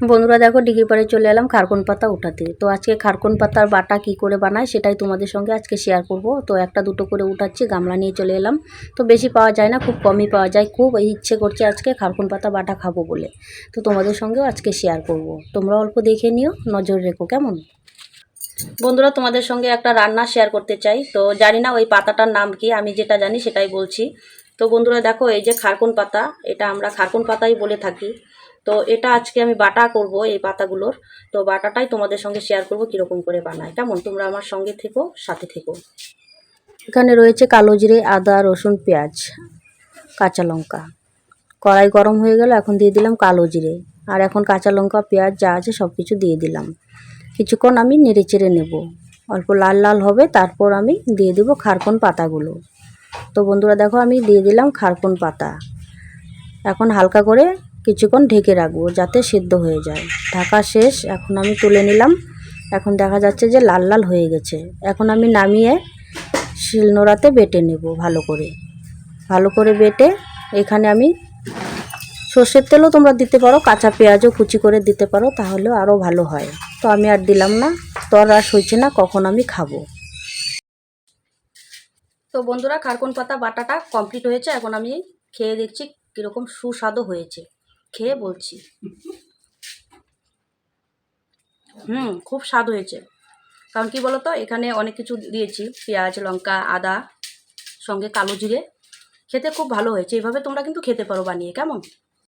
বন্ধুরা দেখো ডিগ্রি পাড়ে চলে এলাম খারকন পাতা উঠাতে তো আজকে খারকন পাতার বাটা কি করে বানায় সেটাই তোমাদের সঙ্গে আজকে শেয়ার করব। তো একটা দুটো করে উঠাচ্ছি, গামলা নিয়ে চলে এলাম। তো বেশি পাওয়া যায় না, খুব কমই পাওয়া যায়। খুব ইচ্ছে করছে আজকে খারকন পাতা বাটা খাব বলে। তো তোমাদের সঙ্গেও আজকে শেয়ার করব। তোমরা অল্প দেখে নিও, নজর রেখো, কেমন? বন্ধুরা, তোমাদের সঙ্গে একটা রান্না শেয়ার করতে চাই। তো জানি না ওই পাতাটার নাম কি, আমি যেটা জানি সেটাই বলছি। তো বন্ধুরা দেখো, এই যে খারকুন পাতা, এটা আমরা খারকুন পাতাই বলে থাকি। তো এটা আজকে আমি বাটা করব এই পাতাগুলোর। তো বাটাটাই তোমাদের সঙ্গে শেয়ার করব কীরকম করে বানায়। কেমন? তোমরা আমার সঙ্গে থেকো, সাথে থেকো। এখানে রয়েছে কালো জিরে, আদা, রসুন, পেঁয়াজ, কাঁচা লঙ্কা। কড়াই গরম হয়ে গেল এখন দিয়ে দিলাম কালো জিরে। আর এখন কাঁচা লঙ্কা, পেঁয়াজ যা আছে সব কিছু দিয়ে দিলাম। কিছুক্ষণ আমি নেড়ে চেড়ে নেব। অল্প লাল লাল হবে, তারপর আমি দিয়ে দেবো খারকন পাতাগুলো। তো বন্ধুরা দেখো, আমি দিয়ে দিলাম খারকুন পাতা। এখন হালকা করে কিছুক্ষণ ঢেকে রাখব যাতে সিদ্ধ হয়ে যায়। ঢাকা শেষ, এখন আমি তুলে নিলাম। এখন দেখা যাচ্ছে যে লাল লাল হয়ে গেছে। এখন আমি নামিয়ে শিলনোড়াতে বেটে নেব ভালো করে। ভালো করে বেটে এখানে আমি সর্ষের তেলও তোমরা দিতে পারো, কাঁচা পেঁয়াজও কুচি করে দিতে পারো তাহলে আরও ভালো হয়। তো আমি আর দিলাম না, তো আর হয়েছে না, কখন আমি খাব। তো বন্ধুরা খারকন পাতা বাটাটা কমপ্লিট হয়েছে। এখন আমি খেয়ে দেখছি কীরকম সুস্বাদু হয়েছে। খেয়ে বলছি। হুম, খুব স্বাদ হয়েছে। কারণ কি বলতো, এখানে অনেক কিছু দিয়েছি। পেঁয়াজ, লঙ্কা, আদা, সঙ্গে কালো জিরে। খেতে খুব ভালো হয়েছে। এভাবে তোমরা কিন্তু খেতে পারো বানিয়ে, কেমন?